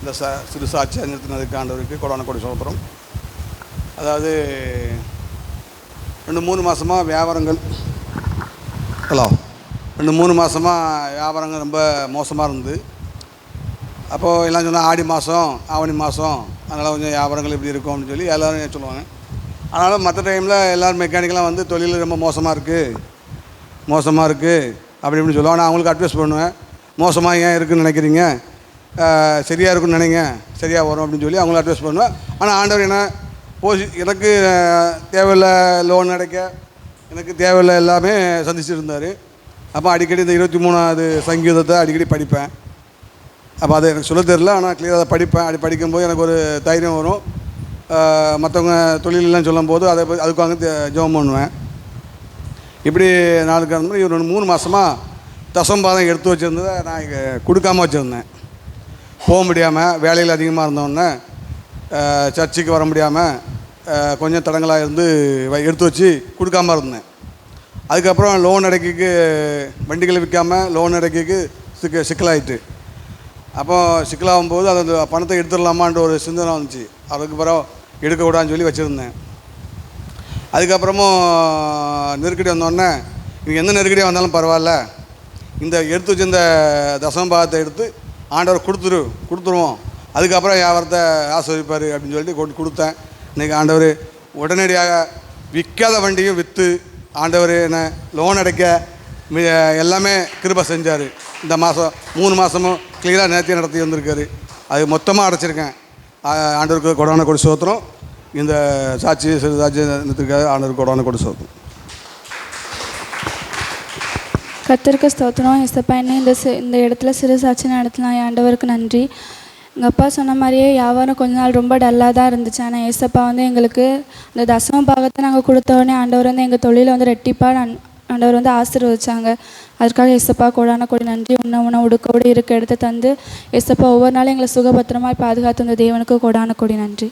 இந்த ச சிறு சாட்சியாக நிறுத்தினதுக்கு ஆண்டவருக்கு கொடான கொடி சோத்திரம் அதாவது ரெண்டு மூணு மாதமாக வியாபாரங்கள் ஹலோ ரெண்டு மூணு மாதமாக வியாபாரங்கள் ரொம்ப மோசமாக இருந்தது அப்போது எல்லாம் சொன்னால் ஆடி மாதம் ஆவணி மாதம் அதனால் கொஞ்சம் வியாபாரங்கள் இப்படி இருக்கும் அப்படின்னு சொல்லி எல்லோரும் சொல்லுவாங்க. ஆனாலும் மற்ற டைமில் எல்லோரும் மெக்கானிக்கெலாம் வந்து தொழில் ரொம்ப மோசமாக இருக்குது மோசமாக இருக்குது அப்படி இப்படின்னு சொல்லுவாங்க. நான் அவங்களுக்கு அட்வைஸ் பண்ணுவேன். மோசமாக ஏன் இருக்குதுன்னு நினைக்கிறீங்க? சரியாக இருக்கும்னு நினைங்க. சரியாக வரும் அப்படின்னு சொல்லி அவங்கள அட்வைஸ் பண்ணுவேன் ஆனால் ஆண்டவர் என்ன போசி எனக்கு தேவையில்ல லோன் கிடைக்க எனக்கு தேவையில்ல எல்லாமே சந்திச்சுட்டு இருந்தார் அப்போ அடிக்கடி இந்த இருபத்தி மூணாவது சங்கீதத்தை அடிக்கடி படிப்பேன். அப்போ அது எனக்கு சொல்ல தெரில ஆனால் கிளியராக படிப்பேன். அப்படி படிக்கும்போது எனக்கு ஒரு தைரியம் வரும். மற்றவங்க தொழிலெல்லாம் சொல்லும்போது அதை பத்தி- அதுக்காக தே- ஜெபம் பண்ணுவேன். இப்படி நாளுக்கு அந்த மாதிரி ஒரு ரெண்டு மூணு மாதமாக தசம்பாதம் எடுத்து வச்சுருந்ததை நான் கொடுக்காமல் கொடுக்காம வச்சுருந்தேன். போக முடியாமல் வேலையில் அதிகமாக இருந்தோடனே சர்ச்சுக்கு வர முடியாமல் கொஞ்சம் தடங்களாக இருந்து வ- எடுத்து வச்சு கொடுக்காம இருந்தேன். அதுக்கப்புறம் லோன் அடைக்கிக்கு வண்டிகளை விற்காமல் லோன் அடைக்கிக்கு சிக்க சிக்கலாயிட்டு. அப்போ சிக்கலாகும் போது அது அந்த பணத்தை எடுத்துடலாமான்ற ஒரு சிந்தனை வந்துச்சு. அதுக்கு பிறகு எடுக்கக்கூடாதுன்னு சொல்லி வச்சுருந்தேன். அதுக்கப்புறமும் நெருக்கடி வந்தோடனே நீங்கள் எந்த நெருக்கடியாக வந்தாலும் பரவாயில்ல. இந்த எடுத்து வச்சிருந்த தசம பாகத்தை எடுத்து ஆண்டவர் கொடுத்துரு கொடுத்துருவோம். அதுக்கப்புறம் வியாபாரத்தை ஆசிரியப்பார் அப்படின்னு சொல்லிட்டு கொண்டு கொடுத்தேன். இன்றைக்கி ஆண்டவர் உடனடியாக விற்காத வண்டியும் விற்று ஆண்டவர் என்ன லோன் அடைக்க எல்லாமே கிருபை செஞ்சார். இந்த மாதம் மூணு மாதமும் கிளியராக நேர்த்தி நடத்தி வந்திருக்காரு. அது மொத்தமாக அடைச்சிருக்கேன். ஆண்டவருக்கு கொடான கொடி சோத்திரம். இந்த சாட்சி சிறு சாட்சி நிறுத்திருக்காரு ஆண்டவருக்கு கொடான கொடி சோத்திரம். கர்த்தருக்கு ஸ்தோத்திரம். எசப்பா என்ன இந்த இந்த இடத்துல சிறு சாட்சி நடத்தினா ஆண்டவருக்கு நன்றி. எங்கள் அப்பா சொன்ன மாதிரியே வியாபாரம் கொஞ்ச நாள் ரொம்ப டல்லாக தான் இருந்துச்சு. ஆனால் ஏசப்பா வந்து எங்களுக்கு இந்த தசம பாகத்தை நாங்கள் கொடுத்த உடனே ஆண்டவர் வந்து எங்கள் தொழிலை வந்து ரெட்டிப்பாக ஆண்டவர் வந்து ஆசீர்வதிச்சாங்க. அதற்காக ஏசப்பா கொடான கொடி நன்றி உண்ண உணவு உடுக்கோடு இருக்க எடுத்து தந்து ஏசப்பா ஒவ்வொரு நாளும் எங்களை சுகபத்திரமாக பாதுகாத்து வந்த தேவனுக்கு கொடான கொடி நன்றி.